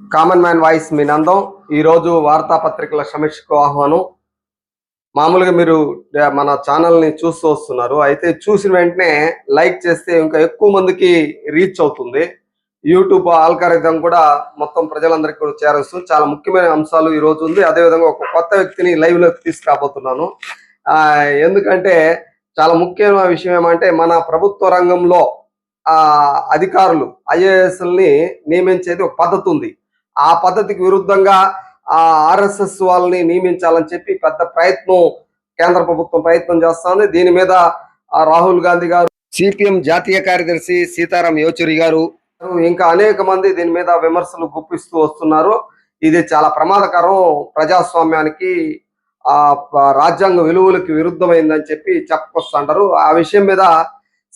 Common man voice మీ నందం. ఈరోజు వార్తాపత్రికల సమీక్షకు ఆహ్వానం. మామూలుగా మీరు మన ఛానల్ని చూస్తూ వస్తున్నారు. అయితే చూసిన వెంటనే లైక్ చేస్తే ఇంకా ఎక్కువ మందికి రీచ్ అవుతుంది. యూట్యూబ్ ఆల్కారిథం కూడా మొత్తం ప్రజలందరికీ కూడా చేరవచ్చు చాలా ముఖ్యమైన అంశాలు ఈ రోజు ఉంది. అదేవిధంగా ఒక కొత్త వ్యక్తిని లైవ్లోకి తీసుకురాబోతున్నాను. ఆ, ఎందుకంటే చాలా ముఖ్యమైన విషయం ఏమంటే మన ప్రభుత్వ రంగంలో ఆ అధికారులు ఐఏఎస్ని నియమించేది ఒక పద్ధతి ఉంది. ఆ పద్ధతికి విరుద్ధంగా ఆ ఆర్ఎస్ఎస్ వాళ్ళని నియమించాలని చెప్పి పెద్ద ప్రయత్నం కేంద్ర ప్రభుత్వం ప్రయత్నం చేస్తుంది. దీని మీద రాహుల్ గాంధీ గారు సిపిఎం జాతీయ కార్యదర్శి సీతారాం యోచూరి గారు ఇంకా అనేక మంది దీని మీద విమర్శలు గుప్పిస్తూ వస్తున్నారు. ఇది చాలా ప్రమాదకరం. ప్రజాస్వామ్యానికి ఆ రాజ్యాంగ విలువలకి విరుద్ధమైందని చెప్పి చెప్పుకొస్తుంటారు ఆ విషయం మీద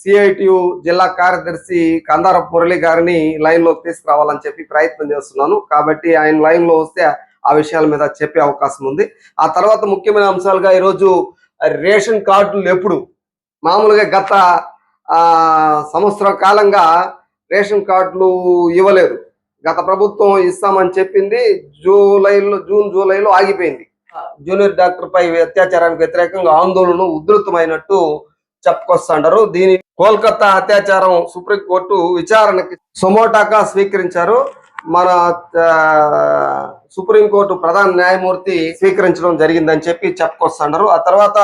సిఐటియు జిల్లా కార్యదర్శి కందారపు మురళి గారిని లైన్లోకి తీసుకురావాలని చెప్పి ప్రయత్నం చేస్తున్నాను. కాబట్టి ఆయన లైన్లో వస్తే ఆ విషయాల మీద చెప్పే అవకాశం ఉంది. ఆ తర్వాత ముఖ్యమైన అంశాలుగా ఈరోజు రేషన్ కార్డులు ఎప్పుడు? మామూలుగా గత ఆ సంవత్సర కాలంగా రేషన్ కార్డులు ఇవ్వలేదు. గత ప్రభుత్వం ఇస్తామని చెప్పింది. జూలైలో జూన్ జూలైలో ఆగిపోయింది. జూనియర్ డాక్టర్ పై అత్యాచారానికి వ్యతిరేకంగా ఆందోళన ఉధృతమైనట్టు చెప్పుకొస్తాండారు. దీని కోల్కతా అత్యాచారం సుప్రీంకోర్టు విచారణకి సొమోటాగా స్వీకరించారు. మన సుప్రీంకోర్టు ప్రధాన న్యాయమూర్తి స్వీకరించడం జరిగిందని చెప్పి చెప్పుకొస్తున్నారు ఆ తర్వాత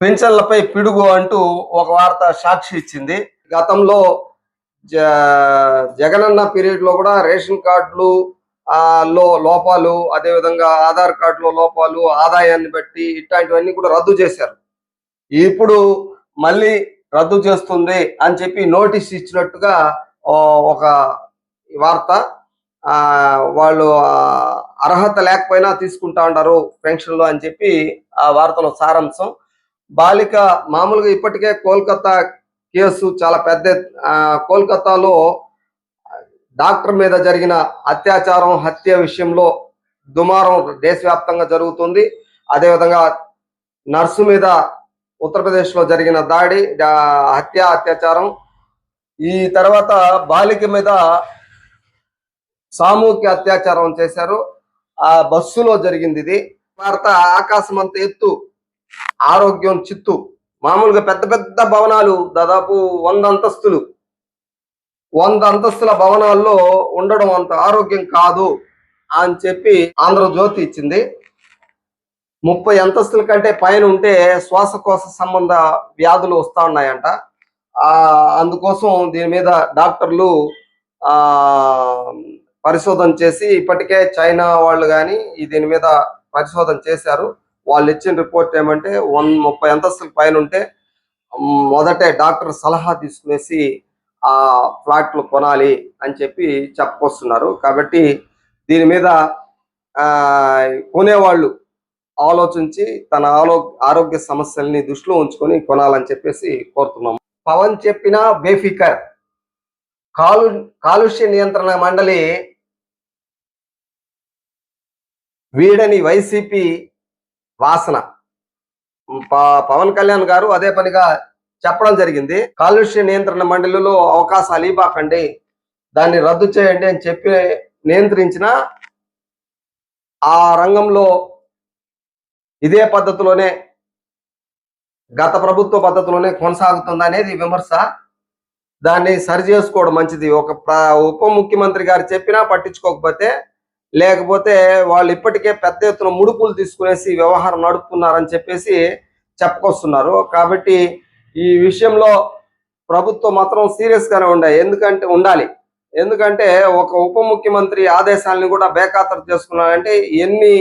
పెన్షన్లపై పిడుగు అంటూ ఒక వార్త సాక్షి ఇచ్చింది. గతంలో జ జగనన్న పీరియడ్లో కూడా రేషన్ కార్డులు లో లోపాలు అదేవిధంగా ఆధార్ కార్డులో లోపాలు ఆదాయాన్ని బట్టి ఇట్లాంటివన్నీ కూడా రద్దు చేశారు. ఇప్పుడు మళ్ళీ రద్దు చేస్తుంది అని చెప్పి నోటీస్ ఇచ్చినట్టుగా ఒక వార్త వాళ్ళు అర్హత లేకపోయినా తీసుకుంటా ఉంటారు పెన్షన్లు అని చెప్పి ఆ వార్తలో సారాంశం. బాలిక మామూలుగా ఇప్పటికే కోల్కతా కేసు చాలా పెద్ద ఆ, కోల్కతాలో డాక్టర్ మీద జరిగిన అత్యాచారం హత్య విషయంలో దుమారం దేశవ్యాప్తంగా జరుగుతుంది. అదేవిధంగా నర్సు మీద ఉత్తరప్రదేశ్లో జరిగిన దాడి హత్య అత్యాచారం. ఈ తర్వాత బాలిక మీద సామూహిక అత్యాచారం చేశారు. ఆ బస్సులో జరిగింది ఇది. వార్త ఆకాశం అంత ఎత్తు ఆరోగ్యం చిత్తు. మామూలుగా పెద్ద పెద్ద భవనాలు దాదాపు వంద అంతస్తులు. వంద అంతస్తుల భవనాల్లో ఉండడం అంత ఆరోగ్యం కాదు అని చెప్పి ఆంధ్రజ్యోతి ఇచ్చింది. ముప్పై అంతస్తుల కంటే పైన ఉంటే శ్వాసకోశ సంబంధ వ్యాధులు వస్తూ ఉన్నాయంట. ఆ అందుకోసం దీని మీద డాక్టర్లు ఆ పరిశోధన చేసి ఇప్పటికే చైనా వాళ్ళు కానీ దీని మీద పరిశోధన చేశారు. వాళ్ళు ఇచ్చిన రిపోర్ట్ ఏమంటే వన్ ముప్పై అంతస్తుల పైన ఉంటే మొదటే డాక్టర్ సలహా తీసుకునేసి ఆ ఫ్లాట్లు కొనాలి అని చెప్పి చెప్పుకొస్తున్నారు కాబట్టి దీని మీద ఆ కొనేవాళ్ళు ఆలోచించి తన ఆలో ఆరోగ్య సమస్యల్ని దృష్టిలో ఉంచుకొని కొనాలని చెప్పేసి కోరుతున్నాం. పవన్ చెప్పిన బేఫికర్. కాలు కాలుష్య నియంత్రణ మండలి వీడని వైసీపీ వాసన. ప- పవన్ కళ్యాణ్ గారు అదే పనిగా చెప్పడం జరిగింది. కాలుష్య నియంత్రణ మండలిలో అవకాశాలు ఇవ్వకండి. దాన్ని రద్దు చేయండి అని చెప్పి నియంత్రించిన ఆ రంగంలో ఇదే పద్ధతిలోనే గత ప్రభుత్వ పద్ధతిలోనే కొనసాగుతుంది అనేది విమర్శ. దాన్ని సరి చేసుకోవడం మంచిది. ఒక ఉప ముఖ్యమంత్రి గారు చెప్పినా పట్టించుకోకపోతే లేకపోతే వాళ్ళు ఇప్పటికే పెద్ద ఎత్తున ముడుపులు తీసుకునేసి వ్యవహారం నడుపుతున్నారని చెప్పేసి చెప్పుకొస్తున్నారు. కాబట్టి ఈ విషయంలో ప్రభుత్వం మాత్రం సీరియస్ గానే ఉండాలి. ఎందుకంటే ఉండాలి. ఎందుకంటే ఒక ఉప ముఖ్యమంత్రి ఆదేశాలను కూడా బేఖాతరు చేసుకున్నారంటే ఎన్ని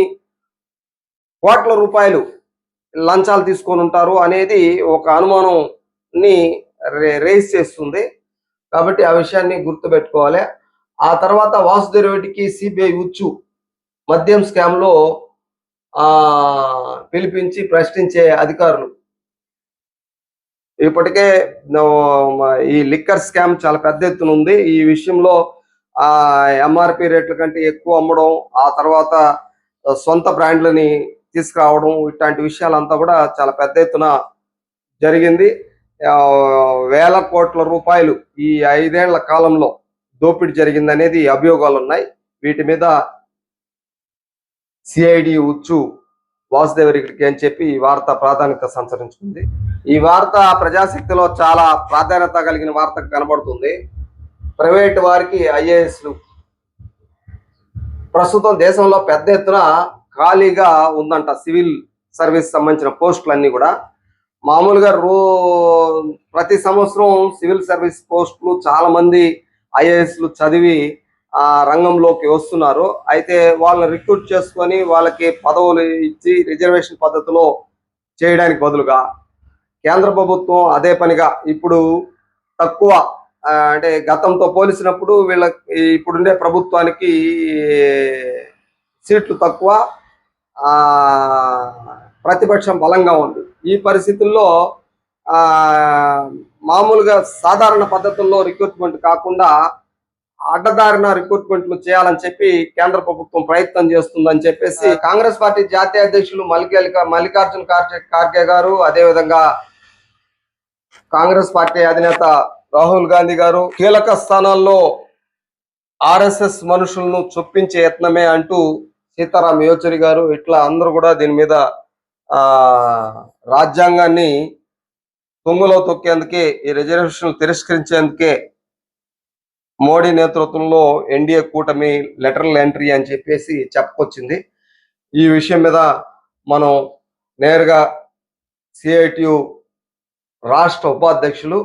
కోట్ల రూపాయలు లంచాలు తీసుకొని ఉంటారు అనేది ఒక అనుమానంని రేస్ చేస్తుంది. కాబట్టి ఆ విషయాన్ని గుర్తుపెట్టుకోవాలి. ఆ తర్వాత వాసుదేవరెడ్డికి సిబిఐ ఉచ్చు మద్యం స్కామ్లో పిలిపించి ప్రశ్నించే అధికారులు ఇప్పటికే ఈ లిక్కర్ స్కామ్ చాలా పెద్ద ఎత్తున ఉంది. ఈ విషయంలో ఆ ఎంఆర్పి రేట్ల కంటే ఎక్కువ అమ్మడం ఆ తర్వాత సొంత బ్రాండ్లని తీసుకురావడం ఇట్లాంటి విషయాలంతా కూడా చాలా పెద్ద ఎత్తున జరిగింది. వేల కోట్ల రూపాయలు ఈ ఐదేళ్ళ కాలంలో దోపిడీ జరిగిందనేది అభియోగాలు ఉన్నాయి వీటి మీద సిఐడి ఉచ్చు వాసుదేవరికి అని చెప్పి ఈ వార్త ప్రాధాన్యత సంచరించుకుంది ఈ వార్త ప్రజాశక్తిలో చాలా ప్రాధాన్యత కలిగిన వార్త కనబడుతుంది. ప్రైవేట్ వారికి ఐఏఎస్లు. ప్రస్తుతం దేశంలో పెద్ద ఎత్తున ఖాళీగా ఉందంట సివిల్ సర్వీస్ సంబంధించిన పోస్టులన్నీ కూడా. మామూలుగా రో ప్రతి సంవత్సరం సివిల్ సర్వీస్ పోస్టులు చాలామంది ఐఏఎస్లు చదివి రంగంలోకి వస్తున్నారు. అయితే వాళ్ళని రిక్రూట్ చేసుకొని వాళ్ళకి పదవులు ఇచ్చి రిజర్వేషన్ పద్ధతిలో చేయడానికి బదులుగా కేంద్ర ప్రభుత్వం అదే పనిగా ఇప్పుడు తక్కువ అంటే గతంతో పోలిసినప్పుడు వీళ్ళ ఇప్పుడుండే ప్రభుత్వానికి సీట్లు తక్కువ ఆ ప్రతిపక్షం బలంగా ఉంది. ఈ పరిస్థితుల్లో ఆ మామూలుగా సాధారణ పద్ధతుల్లో రిక్రూట్మెంట్ కాకుండా అడ్డదారిన రిక్రూట్మెంట్లు చేయాలని చెప్పి కేంద్ర ప్రభుత్వం ప్రయత్నం చేస్తుందని చెప్పేసి కాంగ్రెస్ పార్టీ జాతీయ అధ్యక్షులు మల్లికార్జున మల్లికార్జున ఖార్గే ఖార్గే గారు అదేవిధంగా కాంగ్రెస్ పార్టీ అధినేత రాహుల్ గాంధీ గారు కీలక స్థానాల్లో ఆర్ఎస్ఎస్ మనుషులను చొప్పించే యత్నమే అంటూ సీతారాం యోచరి గారు ఇట్లా అందరూ కూడా దీని మీద ఆ రాజ్యాంగాన్ని తుంగలో తొక్కేందుకే ఈ రిజర్వేషన్లు తిరస్కరించేందుకే మోడీ నేతృత్వంలో ఎన్డీఏ కూటమి లెటర్ల ఎంట్రీ అని చెప్పేసి చెప్పుకొచ్చింది. ఈ విషయం మీద మనం నేరుగా సిఐటియు రాష్ట్ర ఉపాధ్యక్షులు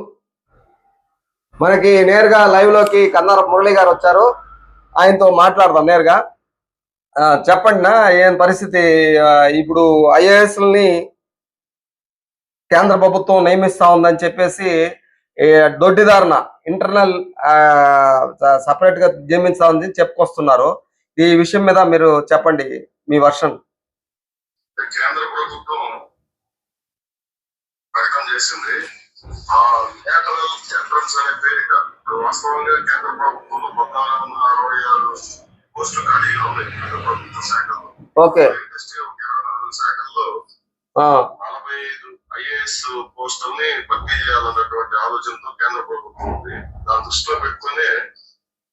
మనకి నేరుగా లైవ్లోకి కన్నార మురళి గారు వచ్చారు. ఆయనతో మాట్లాడదాం నేరుగా. చెప్పండినా చెప్పండి ఏం పరిస్థితి? ఇప్పుడు ఐఏఎస్ని కేంద్ర ప్రభుత్వం నియమిస్తా ఉందని చెప్పేసి దొడ్డిదారున ఇంటర్నల్ సపరేట్గా ఉంది చెప్పుకొస్తున్నారు. ఈ విషయం మీద మీరు చెప్పండి మీ వర్షన్. కేంద్ర ప్రభుత్వం ప్రకటన చేసింది. ఆ లేటరల్ ఎంట్రన్స్ అనే పేరిట ఇప్పుడు వాస్తవంగా కేంద్ర ప్రభుత్వంలో పద్నాలుగు వందల అరవై ఆరు పోస్టులు ఖాళీగా ఉన్నాయి. కేంద్ర ప్రభుత్వ శాఖల్లో. ఓకే. ఒక ఇరవై నాలుగు శాఖల్లో ఐఏఎస్ పోస్టుల్ని భర్తీ చేయాలన్నటువంటి ఆలోచనతో కేంద్ర ప్రభుత్వం ఉంది. దాని దృష్టిలో పెట్టుకుని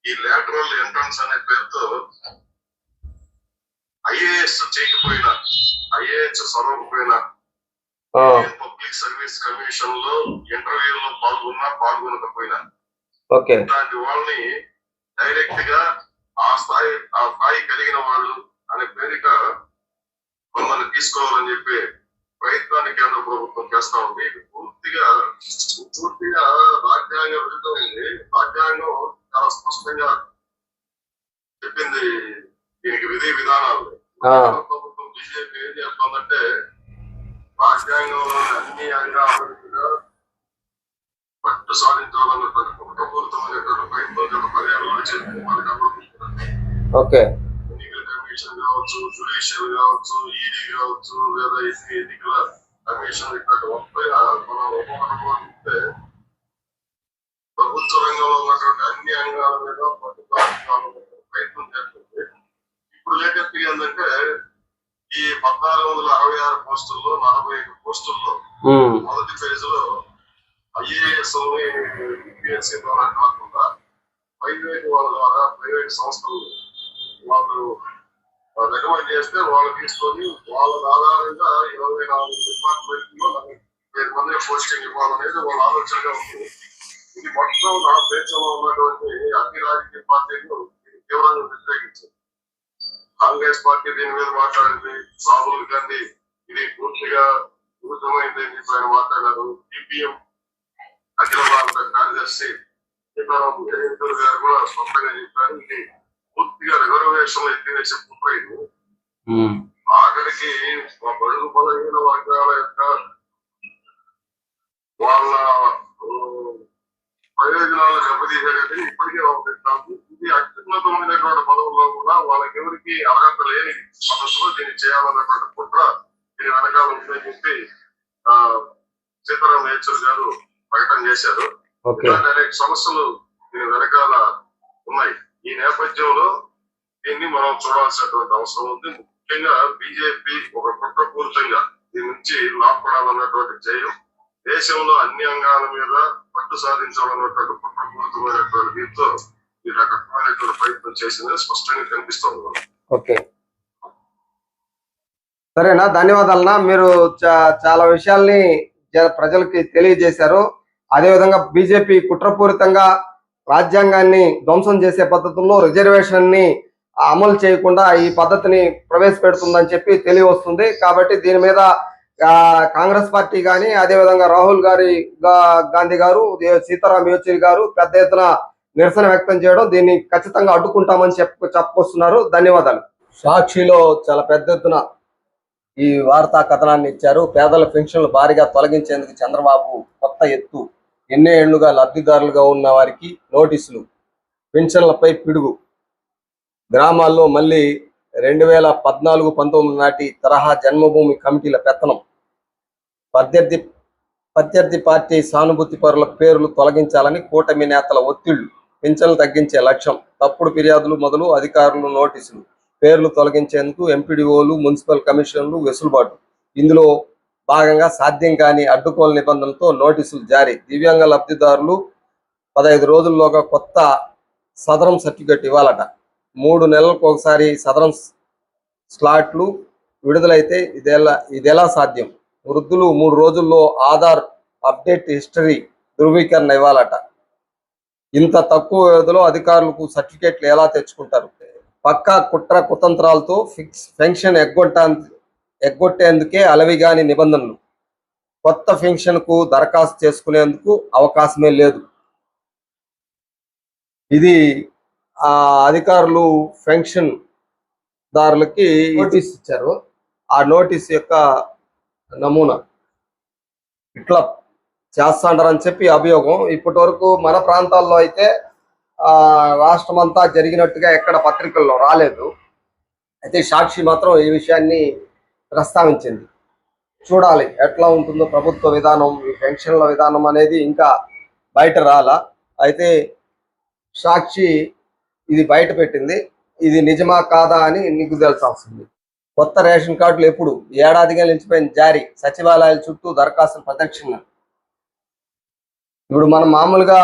ఈ లేటరల్ ఎంట్రన్స్ అనే పేరుతో ఐఏఎస్ చేయకపోయినా ఐఏఎస్ చదవకపోయినా పబ్లిక్ సర్వీస్ కమిషన్లో ఇంటర్వ్యూలో పాల్గొన్నా పాల్గొనకపోయినా ఇలాంటి వాళ్ళని డైరెక్ట్గా ఆ స్థాయి ఆ స్థాయి కలిగిన వాళ్ళు అనే పేరిట మమ్మల్ని తీసుకోవాలని చెప్పి ప్రయత్నాన్ని కేంద్ర ప్రభుత్వం చేస్తా ఉంది ఇది పూర్తిగా పూర్తిగా రాజ్యాంగ విరుద్ధమైంది రాజ్యాంగం చాలా స్పష్టంగా చెప్పింది దీనికి విధి విధానాలు ఆ. కేంద్ర ప్రభుత్వం బీజేపీ ఏం చేస్తుందంటే రాజ్యాంగంలో అన్ని అంగాలుగా పట్టు సాధించాలన్నటువంటి కుటుంబపూరితమైనటువంటి ప్రయత్నం గత పర్యాలలో చేసింది మనకు అనుభవిస్తున్నారు ఓకే ఎన్నికల కమిషన్ కావచ్చు కావచ్చు ఈడీ కావచ్చు లేదా ఎన్ని ఎన్నికల కమిషన్ ఇట్లాంటి ఒప్పైన మనం ఉపమనకుంటే ప్రభుత్వ రంగంలో ఉన్నటువంటి అన్ని అంగాల మీద పట్టు ప్రయత్నం చేస్తుంది ఇప్పుడు లేటెస్ట్ ఏంటంటే ఈ పద్నాలుగు వందల అరవై ఆరు పోస్టుల్లో నలభై ఐదు పోస్టుల్లో మొదటి ఫేజ్లో ఐఏఎస్ యూపీఎస్సీ ద్వారా కాకుండా ప్రైవేట్ వాళ్ళ ద్వారా ప్రైవేట్ సంస్థలు వాళ్ళు రికమెండ్ చేస్తే వాళ్ళు తీసుకొని వాళ్ళ ఆధారంగా ఇరవై నాలుగు డిపార్ట్మెంట్లో నలభై మంది పోస్టింగ్ ఇవ్వాలనేది వాళ్ళ ఆలోచనగా ఉంది. ఇది మొత్తం నా దేశంలో ఉన్నటువంటి అన్ని రాజకీయ పార్టీలు తీవ్రంగా వ్యతిరేకించారు కాంగ్రెస్ పార్టీ దీని మీద మాట్లాడింది. రాహుల్ గాంధీ ఇది పూర్తిగా విరుద్ధమైంది అని చెప్పి ఆయన మాట్లాడారు. సిపిఎం అఖిల భారత కార్యదర్శి సీతారాం గారు కూడా స్పష్టంగా చెప్పారు. ఇది పూర్తిగా రిజర్వేషన్ ఎత్తివేసే కుట్ర ఇది ఉమ్, ఆఖరికి మా బడుగు బలహీన వర్గాల యొక్క వాళ్ళ ప్రయోజనాలు దెబ్బతీసేది ఇప్పటికే పంపిస్తాము ఇది అత్యున్నతమైనటువంటి పదవుల్లో కూడా వాళ్ళకి ఎవరికి అర్హత లేని పద్ధతిలో దీన్ని చేయాలన్నటువంటి కుట్ర దీని వెనకాల ఉందని చెప్పి ఆ, సీతారాం యేచూరి గారు ప్రకటన చేశారు. అనేక సమస్యలు దీని వెనకాల ఉన్నాయి. ఈ నేపథ్యంలో దీన్ని మనం చూడాల్సినటువంటి అవసరం ఉంది. ముఖ్యంగా బీజేపీ ఒక కుట్రపూరితంగా దీని నుంచి లాభపడాలన్నటువంటి జయం దేశంలో అన్ని అంగాల మీద పట్టు సాధించాలన్నటువంటి కుట్రపూరితమైనటువంటి దీంతో ఈ రకమైనటువంటి ప్రయత్నం చేసిందని స్పష్టంగా కనిపిస్తుంది. ఓకే. సరేనా ధన్యవాదాలన్నా. మీరు చాలా విషయాల్ని ప్రజలకి తెలియజేశారు. అదేవిధంగా బీజేపీ కుట్రపూరితంగా రాజ్యాంగాన్ని ధ్వంసం చేసే పద్ధతుల్లో రిజర్వేషన్ని అమలు చేయకుండా ఈ పద్ధతిని ప్రవేశపెడుతుందని చెప్పి తెలియవస్తుంది. కాబట్టి దీని మీద కాంగ్రెస్ పార్టీ కానీ అదేవిధంగా రాహుల్ గారి గాంధీ గారు సీతారాం యేచూరి గారు పెద్ద ఎత్తున నిరసన వ్యక్తం చేయడం దీన్ని ఖచ్చితంగా అడ్డుకుంటామని చెప్పు చెప్పుకొస్తున్నారు ధన్యవాదాలు. సాక్షిలో చాలా పెద్ద ఎత్తున ఈ వార్తా కథనాన్ని ఇచ్చారు. పేదల పెన్షన్లు భారీగా తొలగించేందుకు చంద్రబాబు కొత్త ఎత్తు. ఎన్నే ఏళ్ళుగా లబ్ధిదారులుగా ఉన్న వారికి నోటీసులు పెన్షన్లపై పిడుగు. గ్రామాల్లో మళ్ళీ రెండు వేల పద్నాలుగు పంతొమ్మిది నాటి తరహా జన్మభూమి కమిటీల పెత్తనం. ప్రత్యర్థి ప్రత్యర్థి పార్టీ సానుభూతి పరుల పేర్లు తొలగించాలని కూటమి నేతల ఒత్తిళ్ళు పింఛన్లు తగ్గించే లక్ష్యం తప్పుడు ఫిర్యాదులు మొదలు అధికారులు నోటీసులు పేర్లు తొలగించేందుకు ఎంపీడీఓలు మున్సిపల్ కమిషన్లు వెసులుబాటు. ఇందులో భాగంగా సాధ్యం కాని అడ్డుకోల నిబంధనలతో నోటీసులు జారీ. దివ్యాంగ లబ్ధిదారులు పదహైదు రోజుల్లోగా కొత్త సదరం సర్టిఫికెట్ ఇవ్వాలట. మూడు నెలలకు ఒకసారి సదరం స్లాట్లు విడుదలైతే ఇదెలా ఇదెలా సాధ్యం. వృద్ధులు మూడు రోజుల్లో ఆధార్ అప్డేట్ హిస్టరీ ధృవీకరణ ఇవ్వాలట. ఇంత తక్కువ వ్యవధిలో అధికారులకు సర్టిఫికేట్లు ఎలా తెచ్చుకుంటారు? పక్కా కుట్ర కుతంత్రాలతో ఫిక్స్ పెన్షన్ ఎగ్గొట్టా ఎగ్గొట్టేందుకే అలవిగాని నిబంధనలు. కొత్త పెన్షన్కు దరఖాస్తు చేసుకునేందుకు అవకాశమే లేదు. ఇది ఆ అధికారులు పెన్షన్ దారులకి నోటీస్ ఇచ్చారు. ఆ నోటీస్ యొక్క నమూనా. ఇట్లా చేస్తాంటారని చెప్పి అభియోగం. ఇప్పటి వరకు మన ప్రాంతాల్లో అయితే రాష్ట్రం అంతా జరిగినట్టుగా ఎక్కడ పత్రికల్లో రాలేదు. అయితే సాక్షి మాత్రం ఈ విషయాన్ని ప్రస్తావించింది. చూడాలి ఎట్లా ఉంటుందో ప్రభుత్వ విధానం ఈ పెన్షన్ల విధానం అనేది ఇంకా బయట రాలా. అయితే సాక్షి ఇది బయట పెట్టింది. ఇది నిజమా కాదా అని నీకు తెలిసాల్సింది కొత్త రేషన్ కార్డులు ఎప్పుడు? ఏడాదిగా నిలిచిపోయిన జారీ. సచివాలయాల చుట్టూ దరఖాస్తులు ప్రదక్షిణ ఇప్పుడు మనం మామూలుగా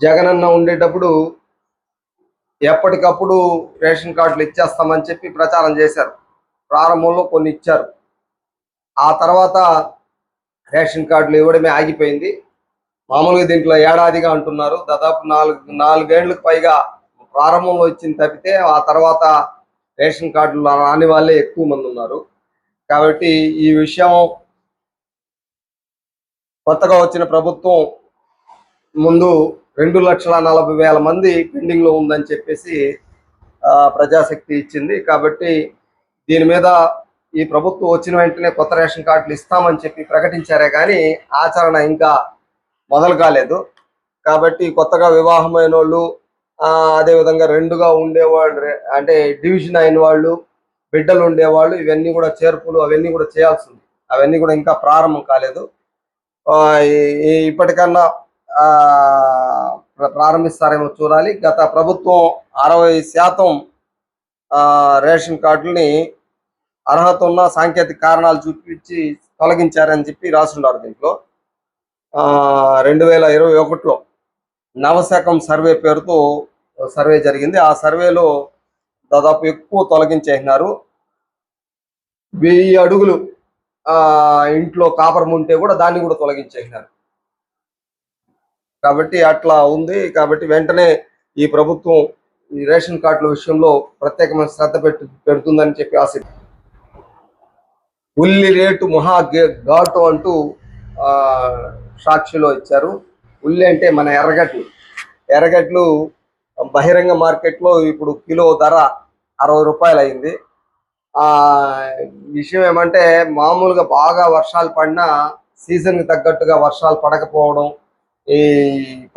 జగనన్న ఉండేటప్పుడు ఎప్పటికప్పుడు రేషన్ కార్డులు ఇచ్చేస్తామని చెప్పి ప్రచారం చేశారు. ప్రారంభంలో కొన్ని ఇచ్చారు. ఆ తర్వాత రేషన్ కార్డులు ఇవ్వడమే ఆగిపోయింది. మామూలుగా దీంట్లో ఏడాదిగా అంటున్నారు. దాదాపు నాలుగు నాలుగేళ్ళకు పైగా ప్రారంభంలో ఇచ్చింది తప్పితే ఆ తర్వాత రేషన్ కార్డులు రాని వాళ్ళే ఎక్కువ మంది ఉన్నారు. కాబట్టి ఈ విషయం కొత్తగా వచ్చిన ప్రభుత్వం ముందు రెండు లక్షల నలభై వేల మంది పెండింగ్లో ఉందని చెప్పేసి ఆ, ప్రజాశక్తి ఇచ్చింది. కాబట్టి దీని మీద ఈ ప్రభుత్వం వచ్చిన వెంటనే కొత్త రేషన్ కార్డులు ఇస్తామని చెప్పి ప్రకటించారే కానీ ఆచరణ ఇంకా మొదలు కాలేదు. కాబట్టి కొత్తగా వివాహమైన వాళ్ళు ఆ, అదేవిధంగా రెండుగా ఉండేవాళ్ళు అంటే డివిజన్ అయిన వాళ్ళు బిడ్డలు ఉండేవాళ్ళు ఇవన్నీ కూడా చేర్పులు అవన్నీ కూడా చేయాల్సింది. అవన్నీ కూడా ఇంకా ప్రారంభం కాలేదు. ఆ, ఈ- ఇప్పటికన్నా ప్రారంభిస్తారేమో చూడాలి. గత ప్రభుత్వం అరవై శాతం ఆ, రేషన్ కార్డుల్ని అర్హత ఉన్న సాంకేతిక కారణాలు చూపించి తొలగించారని చెప్పి రాసున్నారు దీంట్లో. ఆ, రెండు వేల ఇరవై ఒకటిలో నవశకం సర్వే పేరుతో సర్వే జరిగింది. ఆ సర్వేలో దాదాపు ఎక్కువ తొలగించేసినారు. వెయ్యి అడుగులు ఆ ఇంట్లో కాపర్ ఉంటే కూడా దాన్ని కూడా తొలగించేసినారు. కాబట్టి అట్లా ఉంది. కాబట్టి వెంటనే ఈ ప్రభుత్వం ఈ రేషన్ కార్డుల విషయంలో ప్రత్యేకమైన శ్రద్ధ పెట్టు పెడుతుందని చెప్పి ఆశ ఉల్లి రేటు మహా ఘాటు అంటూ సాక్షిలో ఇచ్చారు. ఉల్లి అంటే మన ఎర్రగడ్డలు. ఎర్రగడ్డలు బహిరంగ మార్కెట్లో ఇప్పుడు కిలో ధర అరవై రూపాయలు అయింది. ఆ విషయం ఏమంటే మామూలుగా బాగా వర్షాలు పడినా సీజన్కి తగ్గట్టుగా వర్షాలు పడకపోవడం ఈ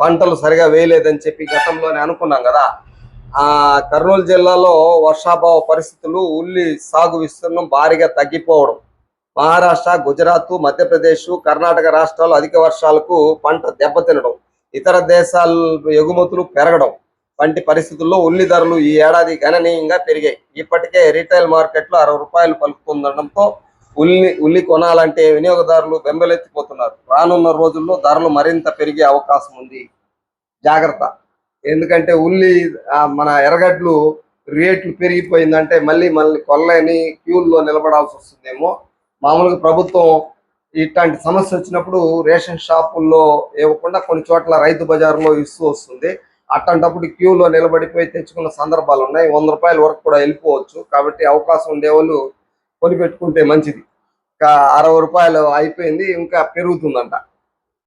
పంటలు సరిగా వేయలేదని చెప్పి గతంలోనే అనుకున్నాం కదా. ఆ కర్నూలు జిల్లాలో వర్షాభావ పరిస్థితులు ఉల్లి సాగు విస్తీర్ణం భారీగా తగ్గిపోవడం మహారాష్ట్ర గుజరాత్ మధ్యప్రదేశ్ కర్ణాటక రాష్ట్రాలు అధిక వర్షాలకు పంట దెబ్బతినడం ఇతర దేశాల ఎగుమతులు పెరగడం వంటి పరిస్థితుల్లో ఉల్లి ధరలు ఈ ఏడాది గణనీయంగా పెరిగాయి. ఇప్పటికే రీటైల్ మార్కెట్లో అరవై రూపాయలు పలుకుతుండటంతో ఉల్లి ఉల్లి కొనాలంటే వినియోగదారులు బెంబలెత్తిపోతున్నారు. రానున్న రోజుల్లో ధరలు మరింత పెరిగే అవకాశం ఉంది. జాగ్రత్త. ఎందుకంటే ఉల్లి మన ఎర్రగడ్డలు రేట్లు పెరిగిపోయిందంటే మళ్ళీ మళ్ళీ కొల్లని క్యూల్లో నిలబడాల్సి వస్తుందేమో. మామూలుగా ప్రభుత్వం ఇట్లాంటి సమస్య వచ్చినప్పుడు రేషన్ షాపుల్లో ఇవ్వకుండా కొన్ని చోట్ల రైతు బజార్లో ఇస్తూ వస్తుంది. అట్లాంటప్పుడు క్యూలో నిలబడిపోయి తెచ్చుకున్న సందర్భాలు ఉన్నాయి వంద రూపాయల వరకు కూడా వెళ్ళిపోవచ్చు. కాబట్టి అవకాశం ఉండేవాళ్ళు కొని పెట్టుకుంటే మంచిది. ఇంకా అరవై రూపాయలు అయిపోయింది ఇంకా పెరుగుతుందంట.